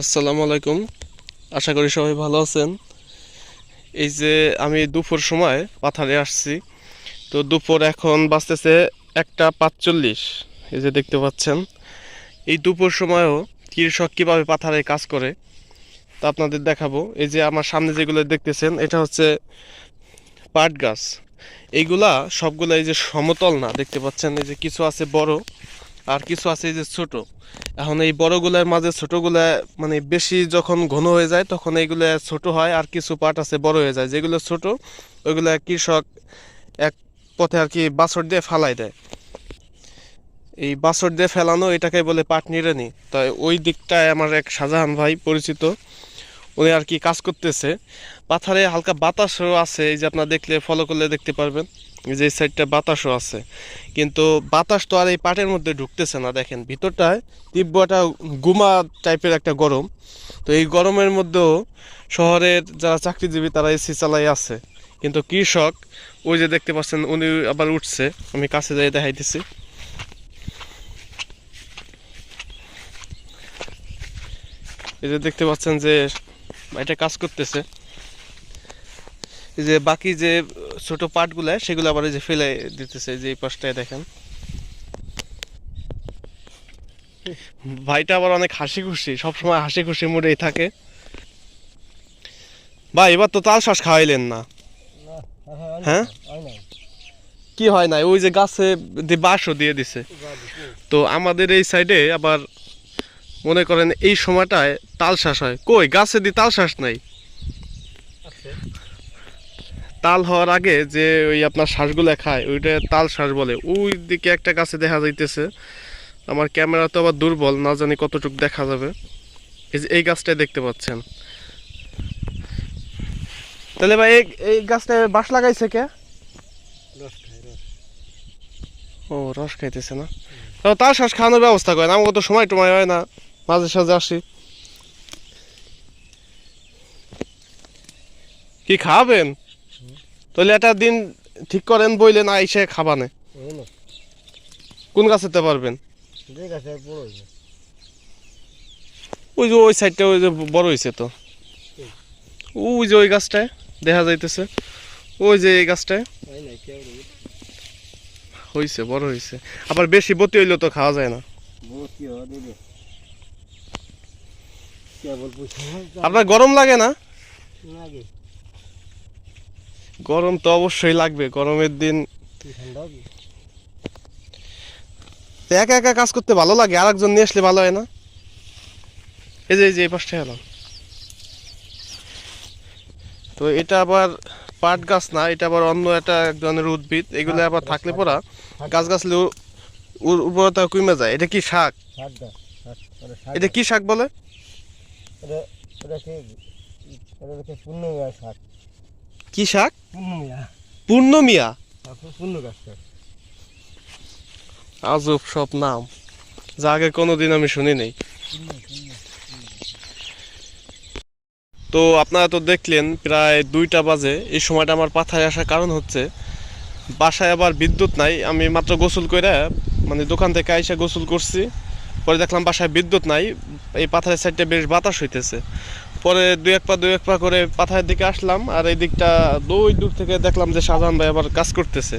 আসসালামু আলাইকুম। আশা করি সবাই ভালো আছেন। এই যে আমি দুপুর সময় পাথারে আসছি। তো দুপুর এখন বাঁচতেছে একটা পাঁচচল্লিশ। এই যে দেখতে পাচ্ছেন। এই দুপুর সময়ও কৃষক কীভাবে পাথারে কাজ করে, তা আপনাদের দেখাবো। এই যে আমার সামনে যেগুলো দেখতেছেন, এটা হচ্ছে পাট গাছ। এইগুলা সবগুলা এই যে সমতল না, দেখতে পাচ্ছেন। এই যে কিছু আছে বড় আর কিছু আছে যে ছোট। এখন এই বড়গুলার মাঝে ছোটগুলা মানে বেশি যখন ঘন হয়ে যায়, তখন এইগুলো ছোট হয় আর কিছু পাট আছে বড় হয়ে যায়। যেগুলো ছোট, ওইগুলা কৃষক এক পথে আর কি বাছর দিয়ে ফালাই দেয়। এই বাছর দিয়ে ফেলানো এটাকে বলে পাট নিড়ানি তাই ওই দিকটায় আমার এক শাহজাহান ভাই পরিচিত, উনি আর কি কাজ করতেছে। পাথারে হালকা বাতাসও আছে, এই যে আপনার দেখলে ফলো করলে দেখতে পারবেন। যে সাইডটা বাতাসও আছে। কিন্তু বাতাস তো আর এই পাটের মধ্যে ঢুকতেছে না, দেখেন। ভিতরটায় তীব্র একটা গুমা টাইপের একটা গরম। তো এই গরমের মধ্যেও শহরের যারা চাকরিজীবী, তারা এসি চালাই আছে। কিন্তু কৃষক, ওই যে দেখতে পাচ্ছেন, উনি আবার উঠছে। আমি কাছে যাই দেখাইতেছি। এই যে দেখতে পাচ্ছেন যে এটা কাজ করতেছে। যে বাকি যে ছোট পাটগুলা, সেগুলো আবার এই যে ফেলে দিতেছে, যে এই পাশটায় দেখেন। ভাইটা আবার অনেক হাসি খুশি সবসময় হাসি খুশি মুডেই থাকে। ভাই, এবার তো তাল শ্বাস খাওয়াইলেন না। হ্যাঁ? কি হয় না ওই যে গাছে বাঁশও দিয়ে দিছে। তো আমাদের এই সাইডে আবার মনে করেন এই সময়টায় তাল শ্বাস হয়। কই, গাছে দিয়ে তাল শ্বাস নাই? তাল হওয়ার আগে যে ওই আপনার শ্বাসগুলো খায় ওইটা তাল শ্বাস বলে। ওই দিকে একটা গাছে দেখা যাইতেছে আমার ক্যামেরা তো আবার দুর্বল না জানি কতটুকু দেখা যাবে। এই যে এই গাছটাই দেখতে পাচ্ছেন। তাহলে ভাই এই গাছটায় বাঁশ লাগাইছে কে? ও রস খাইতেছে না। তো তার শ্বাস খাওয়ানোর ব্যবস্থা করেন আমার তো সময় টময় হয় না মাঝে সাঝে আসি। কি খাবেন? তাহলে একটা দিন ঠিক করেন বইলেন আইসে খাবানে কোন গাছেতে পারবেন? ওই যে ওই সাইডটা ওই যে বড় হয়েছে তো। ওই যে ওই গাছটায় দেখা যাইতেছে। ওই যে এই গাছটায়। হয়েছে বড় হয়েছে আবার বেশি বতি হইলেও তো খাওয়া যায় না। আপনার গরম লাগে না? গরম তো অবশ্যই লাগবে গরমের দিন একা একা কাজ করতে ভালো লাগে আর একজন নিয়ে আসলে ভালো হয় না? এই যে এই যে এই পাশটা এলাম। তো এটা আবার পাট গাছ না এটা আবার অন্য একটা এক ধরনের উদ্ভিদ এগুলো আবার থাকলে পরা গাছ গাছলে উর্বরতা কমে যায়। এটা কি শাক? এটা কি শাক বলে? কি শাক? পূর্ণমিয়া আজব সব নাম। যা আগে কোনোদিন আমি শুনি নাই। তো আপনারা তো দেখলেন প্রায় দুইটা বাজে। এই সময়টা আমার পাথায় আসার কারণ হচ্ছে বাসায় আবার বিদ্যুৎ নাই। আমি মাত্র গোসল করে মানে দোকান থেকে আইসা গোসল করছি। পরে দেখলাম বাসায় বিদ্যুৎ নাই। এই পাথারের সাইডটা বেশ বাতাস হইতেছে। পরে দুই এক পা, দুই এক পা করে পাথারের দিকে আসলাম, আর এই দিকটা দুই দূর থেকে দেখলাম যে শাহজাহান ভাই আবার কাজ করতেছে।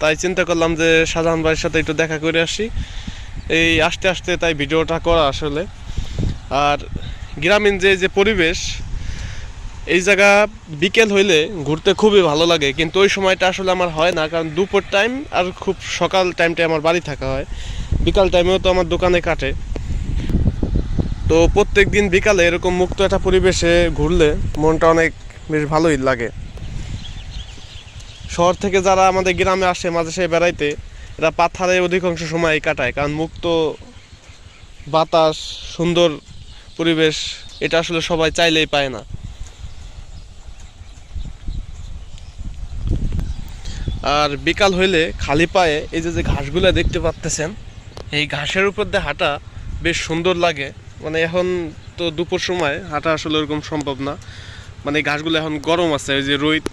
তাই চিন্তা করলাম যে শাহজাহান ভাইয়ের সাথে একটু দেখা করে আসি। এই আস্তে আস্তে তাই ভিডিওটা করা আসলে। আর গ্রামীণ যে যে পরিবেশ, এই জায়গা বিকেল হইলে ঘুরতে খুবই ভালো লাগে, কিন্তু ওই সময়টা আসলে আমার হয় না, কারণ দুপুর টাইম আর খুব সকাল টাইমটা আমার বাড়ি থাকা হয়। বিকাল টাইমেও তো আমার দোকানে কাটে। তো প্রত্যেক দিন বিকালে এরকম মুক্ত একটা পরিবেশে ঘুরলে মনটা অনেক বেশ ভালোই লাগে। শহর থেকে যারা আমাদের গ্রামে আসে, মাঝে সাঝে বেড়াইতে, এরা পাথারে অধিকাংশ সময় কাটায়। কারণ মুক্ত বাতাস, সুন্দর পরিবেশ, এটা আসলে সবাই চাইলেই পায় না। আর বিকাল হইলে খালি পায়ে এই যে যে ঘাসগুলো দেখতে পাচ্তেছেন এই ঘাসের উপর দিয়ে হাঁটা বেশ সুন্দর লাগে। মানে এখন তো দুপুর সময়, হাঁটা আসলে ওরকম সম্ভব না। মানে ঘাসগুলো এখন গরম আছে, ওই যে রোদ,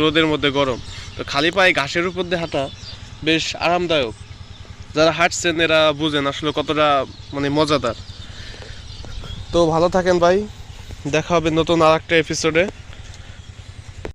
রোদের মধ্যে গরম। তো খালি পায়ে ঘাসের উপর দিয়ে হাঁটা বেশ আরামদায়ক। যারা হাঁটছেন এরা বুঝেন আসলে কতটা মানে মজাদার। তো ভালো থাকেন ভাই, দেখা হবে নতুন আর একটা এপিসোডে